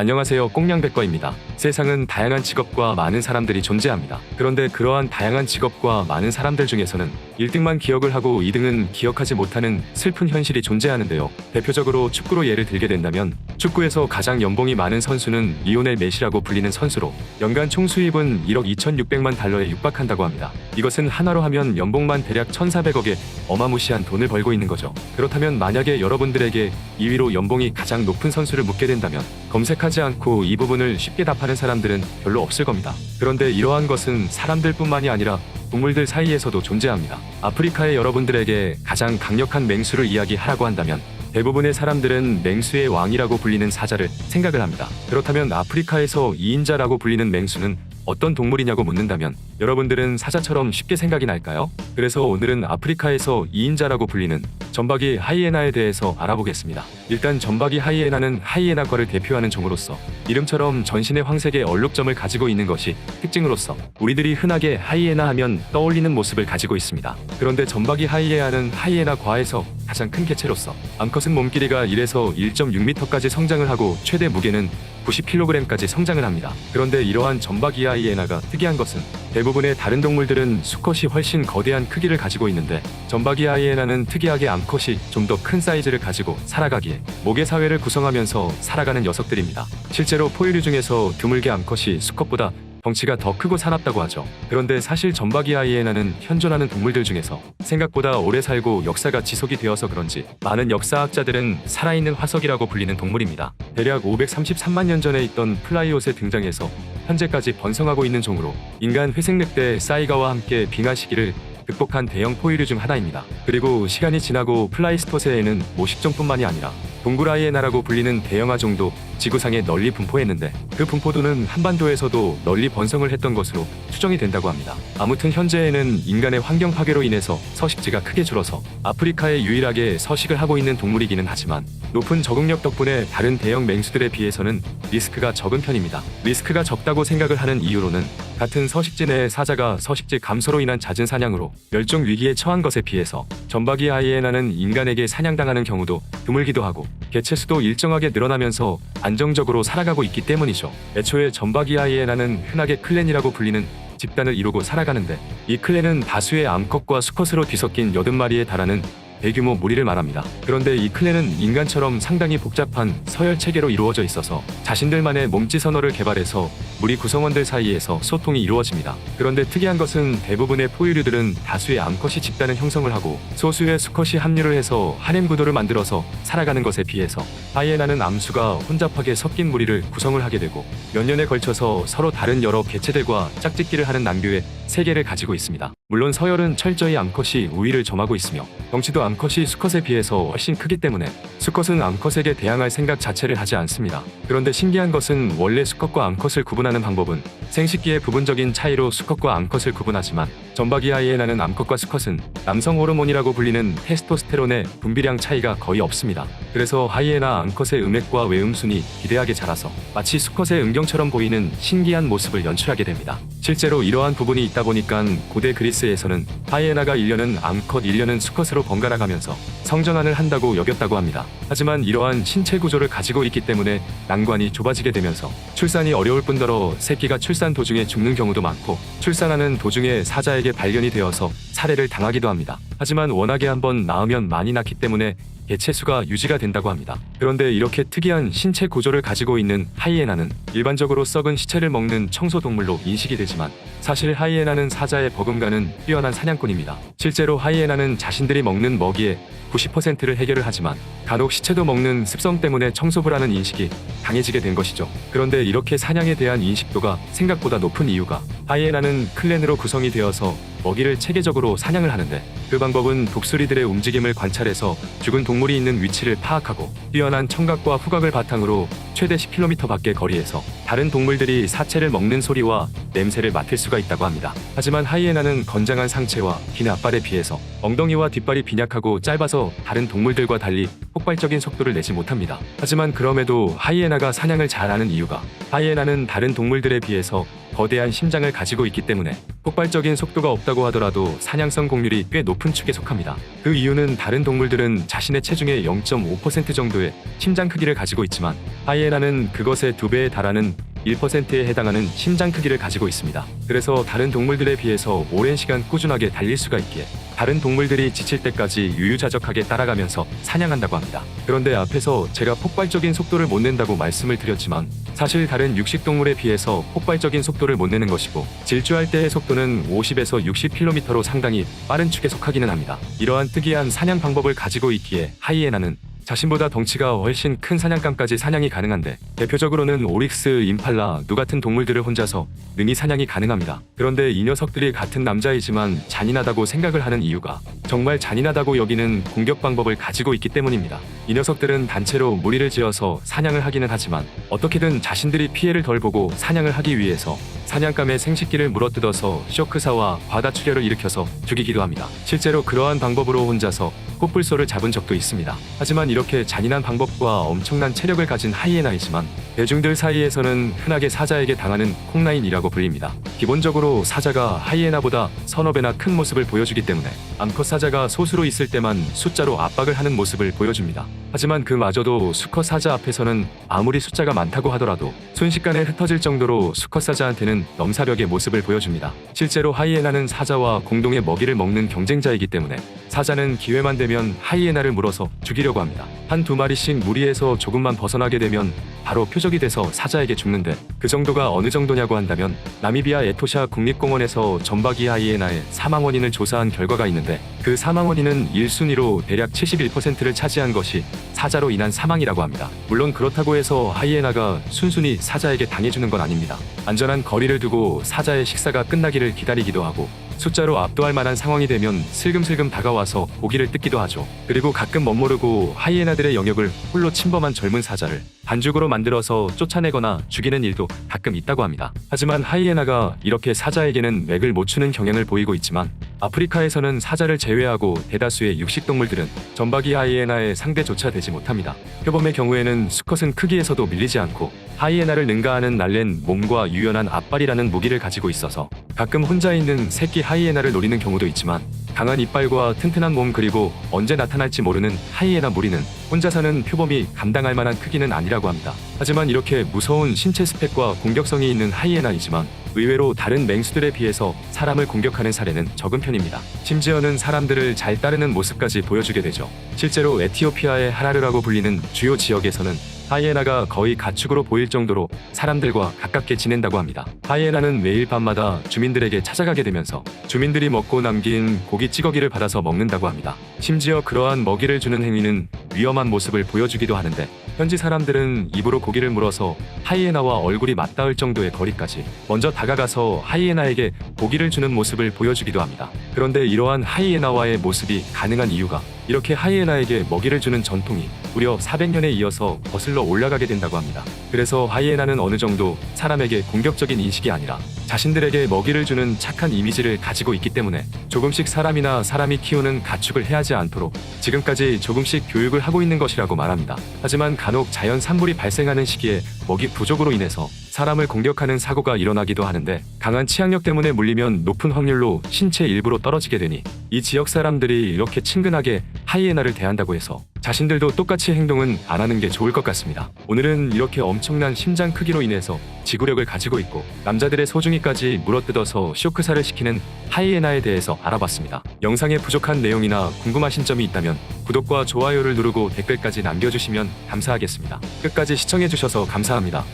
안녕하세요. 꽁냥백과입니다. 세상은 다양한 직업과 많은 사람들이 존재합니다. 그런데 그러한 다양한 직업과 많은 사람들 중에서는 1등만 기억을 하고 2등은 기억하지 못하는 슬픈 현실이 존재하는데요. 대표적으로 축구로 예를 들게 된다면 축구에서 가장 연봉이 많은 선수는 리오넬 메시라고 불리는 선수로 연간 총 수입은 1억 2,600만 달러에 육박한다고 합니다. 이것은 하나로 하면 연봉만 대략 1,400억에 어마무시한 돈을 벌고 있는 거죠. 그렇다면 만약에 여러분들에게 2위로 연봉이 가장 높은 선수를 묻게 된다면 검색하지 않고 이 부분을 쉽게 답하는 사람들은 별로 없을 겁니다. 그런데 이러한 것은 사람들뿐만이 아니라 동물들 사이에서도 존재합니다. 아프리카의 여러분들에게 가장 강력한 맹수를 이야기하라고 한다면 대부분의 사람들은 맹수의 왕이라고 불리는 사자를 생각을 합니다. 그렇다면 아프리카에서 2인자라고 불리는 맹수는 어떤 동물이냐고 묻는다면 여러분들은 사자처럼 쉽게 생각이 날까요? 그래서 오늘은 아프리카에서 2인자라고 불리는 전박이 하이에나에 대해서 알아보겠습니다. 일단 전박이 하이에나는 하이에나과를 대표하는 종으로서 이름처럼 전신의 황색의 얼룩점을 가지고 있는 것이 특징으로서 우리들이 흔하게 하이에나 하면 떠올리는 모습을 가지고 있습니다. 그런데 전박이 하이에나는 하이에나 과에서 가장 큰 개체로서 암컷은 몸길이가 1에서 1.6m까지 성장을 하고 최대 무게는 90kg까지 성장을 합니다. 그런데 이러한 전박이 하이에나가 특이한 것은 대부분의 다른 동물들은 수컷이 훨씬 거대한 크기를 가지고 있는데 전박이 하이에나는 특이하게 암컷이 좀 더 큰 사이즈를 가지고 살아가기에 모계 사회를 구성하면서 살아가는 녀석들입니다. 실제로 포유류 중에서 드물게 암컷이 수컷보다 덩치가 더 크고 사납다고 하죠. 그런데 사실 전박이 하이에나는 현존하는 동물들 중에서 생각보다 오래 살고 역사가 지속이 되어서 그런지 많은 역사학자들은 살아있는 화석이라고 불리는 동물입니다. 대략 533만 년 전에 있던 플라이옷에 등장해서 현재까지 번성하고 있는 종으로 인간 회색늑대 사이가와 함께 빙하 시기를 극복한 대형 포유류 중 하나입니다. 그리고 시간이 지나고 플라이스토세에는 모식종뿐만이 아니라 동굴아이에나라고 불리는 대형아종도 지구상에 널리 분포했는데 그 분포도는 한반도에서도 널리 번성을 했던 것으로 추정이 된다고 합니다. 아무튼 현재에는 인간의 환경 파괴로 인해서 서식지가 크게 줄어서 아프리카에 유일하게 서식을 하고 있는 동물이기는 하지만 높은 적응력 덕분에 다른 대형 맹수들에 비해서는 리스크가 적은 편입니다. 리스크가 적다고 생각을 하는 이유로는 같은 서식지 내의 사자가 서식지 감소로 인한 잦은 사냥으로 멸종 위기에 처한 것에 비해서 전박이 하이에나는 인간에게 사냥당하는 경우도 드물기도 하고 개체 수도 일정하게 늘어나면서 안정적으로 살아가고 있기 때문이죠. 애초에 전박이 하이에나는 흔하게 클랜이라고 불리는 집단을 이루고 살아가는데 이 클랜은 다수의 암컷과 수컷으로 뒤섞인 80마리에 달하는 대규모 무리를 말합니다. 그런데 이 클랜은 인간처럼 상당히 복잡한 서열 체계로 이루어져 있어서 자신들만의 몸짓 언어를 개발해서 무리 구성원들 사이에서 소통이 이루어집니다. 그런데 특이한 것은 대부분의 포유류들은 다수의 암컷이 집단을 형성을 하고 소수의 수컷이 합류를 해서 하렘 구도를 만들어서 살아가는 것에 비해서 하이에나는 암수가 혼잡하게 섞인 무리를 구성을 하게 되고 몇 년에 걸쳐서 서로 다른 여러 개체들과 짝짓기를 하는 난교의 세계를 가지고 있습니다. 물론 서열은 철저히 암컷이 우위를 점하고 있으며 덩치도 암컷이 수컷에 비해서 훨씬 크기 때문에 수컷은 암컷에게 대항할 생각 자체를 하지 않습니다. 그런데 신기한 것은 원래 수컷과 암컷을 구분하는 방법은 생식기의 부분적인 차이로 수컷과 암컷을 구분하지만 전박이 하 이에나는 암컷과 수컷은 남성 호르몬이라고 불리는 테스토스테론의 분비량 차이가 거의 없습니다. 그래서 하이에나 암컷의 음액과 외음순이 기대하게 자라서 마치 수컷의 음경처럼 보이는 신기한 모습을 연출하게 됩니다. 실제로 이러한 부분이 있다 보니까 고대 그리스에서는 하이에나가 1년은 암컷 1년은 수컷으로 번갈아 가면서 성전환을 한다고 여겼다고 합니다. 하지만 이러한 신체 구조를 가지고 있기 때문에 난관이 좁아지게 되면서 출산이 어려울 뿐더러 새끼가 출산 도중에 죽는 경우도 많고 출산하는 도중에 사자에게 발견이 되어서 살해를 당하기도 합니다. 하지만 워낙에 한번 낳으면 많이 낳기 때문에 개체 수가 유지가 된다고 합니다. 그런데 이렇게 특이한 신체 구조를 가지고 있는 하이에나는 일반적으로 썩은 시체를 먹는 청소 동물로 인식이 되지만 사실 하이에나는 사자의 버금가는 뛰어난 사냥꾼입니다. 실제로 하이에나는 자신들이 먹는 먹이의 90%를 해결을 하지만 간혹 시체도 먹는 습성 때문에 청소를 하는 인식이 강해지게 된 것이죠. 그런데 이렇게 사냥에 대한 인식도가 생각보다 높은 이유가 하이에나는 클랜으로 구성이 되어서 먹이를 체계적으로 사냥을 하는데 그 방법은 독수리들의 움직임을 관찰해서 죽은 동물이 있는 위치를 파악하고 뛰어난 청각과 후각을 바탕으로 최대 10km 밖의 거리에서 다른 동물들이 사체를 먹는 소리와 냄새를 맡을 수가 있다고 합니다. 하지만 하이에나는 건장한 상체와 긴 앞발에 비해서 엉덩이와 뒷발이 빈약하고 짧아서 다른 동물들과 달리 폭발적인 속도를 내지 못합니다. 하지만 그럼에도 하이에나가 사냥을 잘하는 이유가 하이에나는 다른 동물들에 비해서 거대한 심장을 가지고 있기 때문에 폭발적인 속도가 없다고 하더라도 사냥성 공률이 꽤 높은 축에 속합니다. 그 이유는 다른 동물들은 자신의 체중의 0.5% 정도의 심장 크기를 가지고 있지만 하이에나는 그것의 두 배에 달하는 1%에 해당하는 심장 크기를 가지고 있습니다. 그래서 다른 동물들에 비해서 오랜 시간 꾸준하게 달릴 수가 있기에 다른 동물들이 지칠 때까지 유유자적하게 따라가면서 사냥한다고 합니다. 그런데 앞에서 제가 폭발적인 속도를 못 낸다고 말씀을 드렸지만 사실 다른 육식 동물에 비해서 폭발적인 속도를 못 내는 것이고 질주할 때의 속도는 50에서 60km로 상당히 빠른 축에 속하기는 합니다. 이러한 특이한 사냥 방법을 가지고 있기에 하이에나는 자신보다 덩치가 훨씬 큰 사냥감까지 사냥이 가능한데 대표적으로는 오릭스, 임팔라, 누 같은 동물들을 혼자서 능히 사냥이 가능합니다. 그런데 이 녀석들이 같은 남자이지만 잔인하다고 생각을 하는 이유가 정말 잔인하다고 여기는 공격 방법을 가지고 있기 때문입니다. 이 녀석들은 단체로 무리를 지어서 사냥을 하기는 하지만 어떻게든 자신들이 피해를 덜 보고 사냥을 하기 위해서 사냥감의 생식기를 물어뜯어서 쇼크사와 과다출혈을 일으켜서 죽이기도 합니다. 실제로 그러한 방법으로 혼자서 코뿔소를 잡은 적도 있습니다. 하지만 이렇게 잔인한 방법과 엄청난 체력을 가진 하이에나이지만 대중들 사이에서는 흔하게 사자에게 당하는 콩라인이라고 불립니다. 기본적으로 사자가 하이에나보다 서너 배나 큰 모습을 보여주기 때문에 암컷 사자가 소수로 있을 때만 숫자로 압박을 하는 모습을 보여줍니다. 하지만 그마저도 수컷 사자 앞에서는 아무리 숫자가 많다고 하더라도 순식간에 흩어질 정도로 수컷 사자한테는 넘사력의 모습을 보여줍니다. 실제로 하이에나는 사자와 공동의 먹이를 먹는 경쟁자이기 때문에 사자는 기회만 되면 하이에나를 물어서 죽이려고 합니다. 한 두 마리씩 무리해서 조금만 벗어나게 되면 바로 표적이 돼서 사자에게 죽는데 그 정도가 어느 정도냐고 한다면 나미비아 에토샤 국립공원에서 전박이 하이에나의 사망 원인을 조사한 결과가 있는데 그 사망 원인은 1순위로 대략 71%를 차지한 것이 사자로 인한 사망이라고 합니다. 물론 그렇다고 해서 하이에나가 순순히 사자에게 당해주는 건 아닙니다. 안전한 거리를 두고 사자의 식사가 끝나기를 기다리기도 하고 숫자로 압도할 만한 상황이 되면 슬금슬금 다가와서 고기를 뜯기도 하죠. 그리고 가끔 멋모르고 하이에나들의 영역을 홀로 침범한 젊은 사자를 반죽으로 만들어서 쫓아내거나 죽이는 일도 가끔 있다고 합니다. 하지만 하이에나가 이렇게 사자에게는 맥을 못 추는 경향을 보이고 있지만 아프리카에서는 사자를 제외하고 대다수의 육식동물들은 전박이 하이에나의 상대조차 되지 못합니다. 표범의 경우에는 수컷은 크기에서도 밀리지 않고 하이에나를 능가하는 날랜 몸과 유연한 앞발이라는 무기를 가지고 있어서 가끔 혼자 있는 새끼 하이에나를 노리는 경우도 있지만 강한 이빨과 튼튼한 몸 그리고 언제 나타날지 모르는 하이에나 무리는 혼자 사는 표범이 감당할 만한 크기는 아니라고 합니다. 하지만 이렇게 무서운 신체 스펙과 공격성이 있는 하이에나이지만 의외로 다른 맹수들에 비해서 사람을 공격하는 사례는 적은 편입니다. 심지어는 사람들을 잘 따르는 모습까지 보여주게 되죠. 실제로 에티오피아의 하라르라고 불리는 주요 지역에서는 하이에나가 거의 가축으로 보일 정도로 사람들과 가깝게 지낸다고 합니다. 하이에나는 매일 밤마다 주민들에게 찾아가게 되면서 주민들이 먹고 남긴 고기 찌꺼기를 받아서 먹는다고 합니다. 심지어 그러한 먹이를 주는 행위는 위험한 모습을 보여주기도 하는데 현지 사람들은 입으로 고기를 물어서 하이에나와 얼굴이 맞닿을 정도의 거리까지 먼저 다가가서 하이에나에게 고기를 주는 모습을 보여주기도 합니다. 그런데 이러한 하이에나와의 모습이 가능한 이유가 이렇게 하이에나에게 먹이를 주는 전통이 무려 400년에 이어서 거슬러 올라가게 된다고 합니다. 그래서 하이에나는 어느 정도 사람에게 공격적인 인식이 아니라 자신들에게 먹이를 주는 착한 이미지를 가지고 있기 때문에 조금씩 사람이나 사람이 키우는 가축을 해하지 않도록 지금까지 조금씩 교육을 하고 있는 것이라고 말합니다. 하지만 간혹 자연 산불이 발생하는 시기에 먹이 부족으로 인해서 사람을 공격하는 사고가 일어나기도 하는데 강한 치악력 때문에 물리면 높은 확률로 신체 일부로 떨어지게 되니 이 지역 사람들이 이렇게 친근하게 하이에나를 대한다고 해서 자신들도 똑같이 행동은 안 하는 게 좋을 것 같습니다. 오늘은 이렇게 엄청난 심장 크기로 인해서 지구력을 가지고 있고 남자들의 소중이까지 물어뜯어서 쇼크사를 시키는 하이에나에 대해서 알아봤습니다. 영상에 부족한 내용이나 궁금하신 점이 있다면 구독과 좋아요를 누르고 댓글까지 남겨주시면 감사하겠습니다. 끝까지 시청해주셔서 감사합니다.